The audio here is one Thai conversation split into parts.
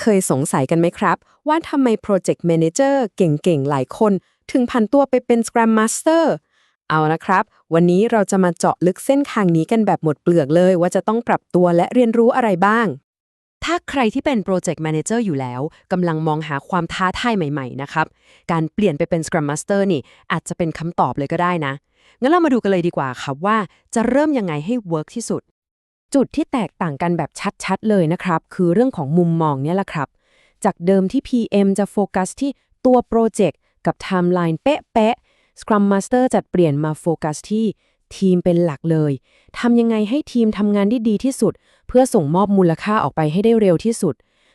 เคยสงสัยกันไหมครับ ว่าทำไม Project Manager เก่งๆ หลายคน ถึงผันตัวไปเป็น Scrum Master เอาละครับ วันนี้เราจะมาเจาะลึกเส้นทางนี้กันแบบหมดเปลือกเลยว่าจะต้องปรับตัวและเรียนรู้อะไรบ้าง ถ้าใครที่เป็น Project Manager อร์อยู่แล้วกำลังมองหาความท้าทายใหม่ๆนะครับ การเปลี่ยนไปเป็น Scrum Master นี่ อาจจะเป็นคำตอบเลยก็ได้นะ งั้นเรามาดูกันเลยดีกว่าครับว่าจะเริ่มยังไงให้ work ที่สุด จุดที่แตกต่างกันแบบชัดๆเลยนะครับ คือเรื่องของมุมมองเนี่ยแหละครับ จากเดิมที่ PM จะโฟกัสที่ตัวโปรเจกต์กับไทม์ไลน์เป๊ะๆ Scrum Master จัดเปลี่ยนมาโฟกัสที่ทีมเป็นหลักเลย ทำยังไงให้ทีมทำงานได้ดีที่สุด เพื่อส่งมอบมูลค่าออกไปให้ได้เร็วที่สุด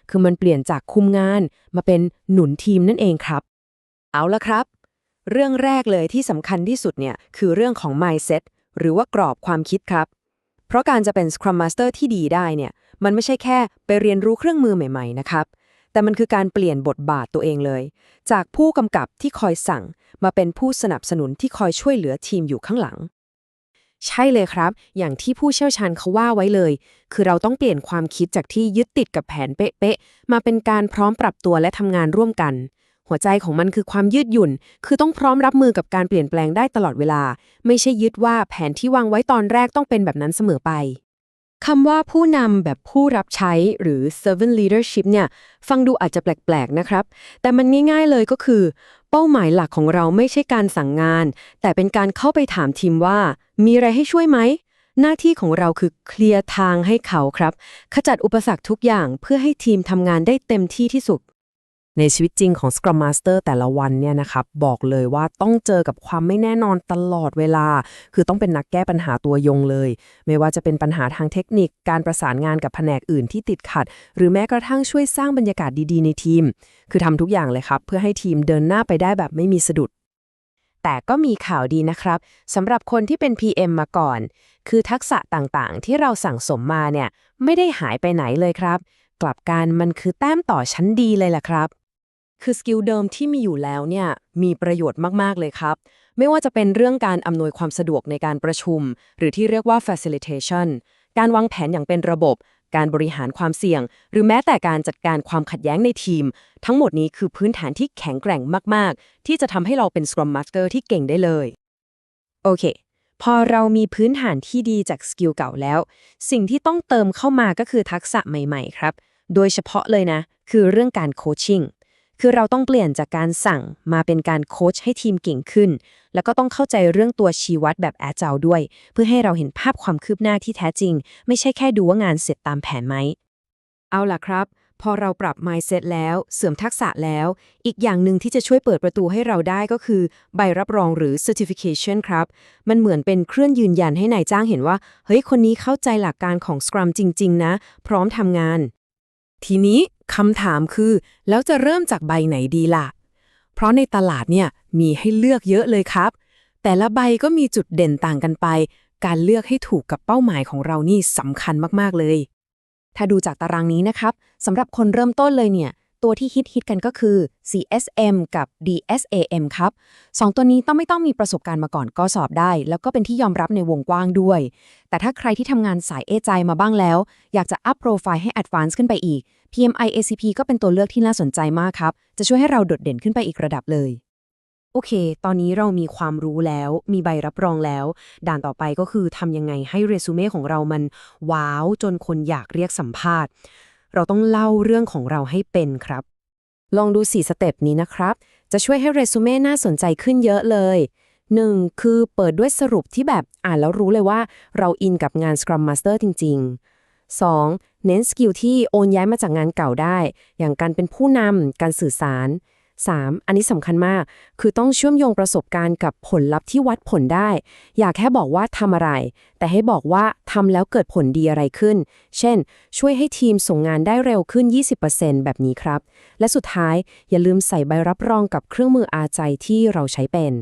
คือมันเปลี่ยนจากคุมงานมาเป็นหนุนทีมนั่นเองครับ เอาละครับ เรื่องแรกเลยที่สำคัญที่สุดเนี่ยคือเรื่องของ mindset หรือว่ากรอบความคิดครับ เพราะการจะเป็น Scrum Master ที่ดีได้เนี่ย มันไม่ใช่แค่ไปเรียนรู้เครื่องมือใหม่ ๆ นะครับ แต่มันคือการเปลี่ยนบทบาทตัวเองเลย จากผู้กำกับที่คอยสั่ง มาเป็นผู้สนับสนุนที่คอยช่วยเหลือทีมอยู่ข้างหลัง ใช่เลยครับ อย่างที่ผู้เชี่ยวชาญเขาว่าไว้เลย คือเราต้องเปลี่ยนความคิดจากที่ยึดติดกับแผนเป๊ะๆ มาเป็นการพร้อมปรับตัวและทำงานร่วมกัน หัวใจของมันคือความยืดหยุ่น คือต้องพร้อมรับมือกับการเปลี่ยนแปลงได้ตลอดเวลา ไม่ใช่ยึดว่าแผนที่วางไว้ตอนแรกต้องเป็นแบบนั้นเสมอไปคำว่าผู้นำแบบผู้รับใช้หรือ servant leadership เนี่ย ฟังดูอาจจะแปลก ๆ นะครับ แต่มันง่าย ๆ เลยก็คือ เป้าหมายหลักของเราไม่ใช่การสั่งงาน แต่เป็นการเข้าไปถามทีมว่า มีอะไรให้ช่วยไหม หน้าที่ของเราคือเคลียร์ทางให้เขาครับ ขจัดอุปสรรคทุกอย่างเพื่อให้ทีมทำงานได้เต็มที่ที่สุด ในชีวิตจริงของ Scrum Master แต่ละวันเนี่ยนะครับบอกเลยว่าต้องเจอกับความไม่แน่นอนตลอดเวลา คือต้องเป็นนักแก้ปัญหาตัวยงเลย ไม่ว่าจะเป็นปัญหาทางเทคนิค การประสานงานกับแผนกอื่นที่ติดขัด หรือแม้กระทั่งช่วยสร้างบรรยากาศดีๆ ในทีม คือทำทุกอย่างเลยครับ เพื่อให้ทีมเดินหน้าไปได้แบบไม่มีสะดุดแต่ก็มีข่าวดีนะครับสำหรับคนที่เป็น PM มาก่อน คือทักษะต่างๆ ที่เราสั่งสมมาเนี่ย ไม่ได้หายไปไหนเลยครับ กลับกันมันคือแต้มต่อชั้นดีเลยล่ะครับ คือสกิลเดิมที่มีอยู่แล้วเนี่ยมีประโยชน์มาก ๆ เลยครับ ไม่ว่าจะเป็นเรื่องการอำนวยความสะดวกในการประชุม หรือที่เรียกว่า facilitation การวางแผนอย่างเป็นระบบ การบริหารความเสี่ยง หรือแม้แต่การจัดการความขัดแย้งในทีม ทั้งหมดนี้คือพื้นฐานที่แข็งแกร่งมาก ๆ ที่จะทำให้เราเป็น Scrum Master ที่เก่งได้เลย โอเค พอเรามีพื้นฐานที่ดีจากสกิลเก่าแล้ว สิ่งที่ต้องเติมเข้ามาก็คือทักษะใหม่ ๆ ครับ โดยเฉพาะเลยนะ คือเรื่องการโคชชิ่ง คือเราต้องเปลี่ยนจากการสั่งมาเป็นการโค้ชให้ทีมเก่งขึ้น แล้วก็ต้องเข้าใจเรื่องตัวชี้วัดแบบแอ g จ l ด้วย เพื่อให้เราเห็นภาพความคืบหน้าที่แท้จริง ไม่ใช่แค่ดูว่างานเสร็จตามแผนไหม เอาล่ะครับ พอเราปรับ mindset แล้ว เสริมทักษะแล้ว อีกอย่างหนึ่งที่จะช่วยเปิดประตูให้เราได้ก็คือ ใบรับรองหรือ certification ครับ มันเหมือนเป็นเครื่องยืนยันให้นายจ้างเห็นว่า เฮ้ย คนนี้เข้าใจหลักการของ Scrum จริง ๆ นะ พร้อมทำงาน ทีนี้ คำถามคือ แล้วจะเริ่มจากใบไหนดีล่ะ เพราะในตลาดเนี่ยมีให้เลือกเยอะเลยครับ แต่ละใบก็มีจุดเด่นต่างกันไป การเลือกให้ถูกกับเป้าหมายของเรานี่สำคัญมากๆเลย ถ้าดูจากตารางนี้นะครับสำหรับคนเริ่มต้นเลยเนี่ย ตัวที่ฮิตฮิตกันก็คือ CSM กับ DSAM ครับสองตัวนี้ต้องไม่ต้องมีประสบการณ์มาก่อนก็สอบได้ แล้วก็เป็นที่ยอมรับในวงกว้างด้วย แต่ถ้าใครที่ทำงานสายเอใจมาบ้างแล้ว อยากจะอัพโปรไฟล์ให้ Advance ขึ้นไปอีก PMI ACP ก็เป็นตัวเลือกที่น่าสนใจมากครับ จะช่วยให้เราโดดเด่นขึ้นไปอีกระดับเลย โอเค ตอนนี้เรามีความรู้แล้ว มีใบรับรองแล้ว ด่านต่อไปก็คือทำยังไงให้เรซูเม่ของเรามันว้าวจนคนอยากเรียกสัมภาษณ์ เราต้องเล่าเรื่องของเราให้เป็นครับ ลองดู 4 สเต็ปนี้นะครับ จะช่วยให้เรซูเม่น่าสนใจขึ้นเยอะเลย 1. คือเปิดด้วยสรุปที่แบบอ่านแล้วรู้เลยว่าเราอินกับงาน Scrum Master จริง ๆ 2. เน้นสกิลที่โอนย้ายมาจากงานเก่าได้ อย่างการเป็นผู้นำ การสื่อสาร 3. อันนี้สำคัญมาก คือต้องเชื่อมโยงประสบการณ์กับผลลัพธ์ที่วัดผลได้ อย่าแค่บอกว่าทำอะไร แต่ให้บอกว่าทำแล้วเกิดผลดีอะไรขึ้น เช่น ช่วยให้ทีมส่งงานได้เร็วขึ้น 20%แบบนี้ครับ และสุดท้ายอย่าลืมใส่ใบรับรองกับเครื่องมืออาใจที่เราใช้เป็น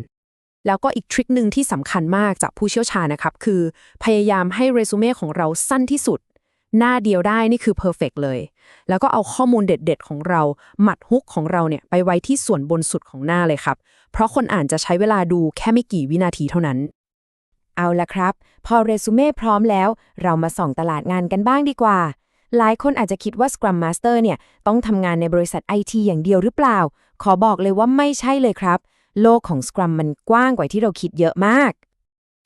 แล้วก็อีกทริคหนึ่งที่สำคัญมากจากผู้เชี่ยวชาญนะครับ คือ พยายามให้เรซูเม่ของเราสั้นที่สุด หน้าเดียวได้นี่คือเพอร์เฟกเลย แล้วก็เอาข้อมูลเด็ดๆ ของเรา หมัดฮุกของเราเนี่ยไปไว้ที่ส่วนบนสุดของหน้าเลยครับ เพราะคนอ่านจะใช้เวลาดูแค่ไม่กี่วินาทีเท่านั้น เอาละครับ พอเรซูเม่พร้อมแล้ว เรามาส่องตลาดงานกันบ้างดีกว่า หลายคนอาจจะคิดว่า Scrum Master เนี่ยต้องทำงานในบริษัท IT อย่างเดียวหรือเปล่า ขอบอกเลยว่าไม่ใช่เลยครับ โลกของ Scrum มันกว้างกว่าที่เราคิดเยอะมาก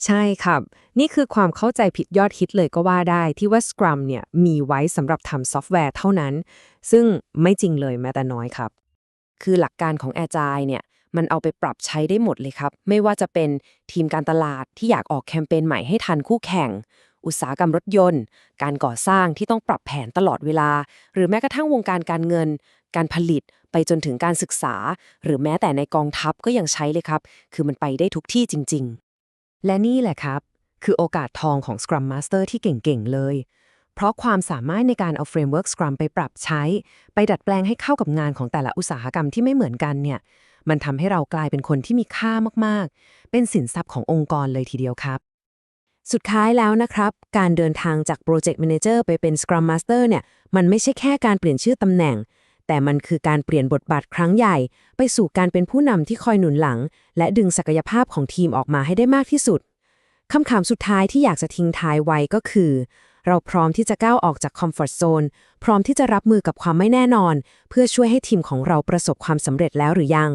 ใช่ครับ นี่คือความเข้าใจผิดยอดฮิตเลยก็ว่าได้ที่ว่า Scrum เนี่ยมีไว้สำหรับทำซอฟต์แวร์เท่านั้น ซึ่งไม่จริงเลยแม้แต่น้อยครับ คือหลักการของ Agile เนี่ยมันเอาไปปรับใช้ได้หมดเลยครับ ไม่ว่าจะเป็นทีมการตลาดที่อยากออกแคมเปญใหม่ให้ทันคู่แข่ง อุตสาหกรรมรถยนต์ การก่อสร้างที่ต้องปรับแผนตลอดเวลา หรือแม้กระทั่งวงการการเงิน การผลิตไปจนถึงการศึกษา หรือแม้แต่ในกองทัพก็ยังใช้เลยครับ คือมันไปได้ทุกที่จริง ๆ และนี่แหละครับ คือโอกาสทองของ Scrum Master ที่เก่งๆเลย เพราะความสามารถในการเอาเฟรมเวิร์ก Scrum ไปปรับใช้ ไปดัดแปลงให้เข้ากับงานของแต่ละอุตสาหกรรมที่ไม่เหมือนกันเนี่ย มันทำให้เรากลายเป็นคนที่มีค่ามากๆ เป็นสินทรัพย์ขององค์กรเลยทีเดียวครับสุดท้ายแล้วนะครับ การเดินทางจาก Project Manager ไปเป็น Scrum Master เนี่ย มันไม่ใช่แค่การเปลี่ยนชื่อตำแหน่ง แต่มันคือการเปลี่ยนบทบาทครั้งใหญ่ ไปสู่การเป็นผู้นำที่คอยหนุนหลัง และดึงศักยภาพของทีมออกมาให้ได้มากที่สุดคำถามสุดท้ายที่อยากจะทิ้งท้ายไว้ก็คือ เราพร้อมที่จะก้าวออกจากคอมฟอร์ทโซนพร้อมที่จะรับมือกับความไม่แน่นอน เพื่อช่วยให้ทีมของเราประสบความสำเร็จแล้วหรือยัง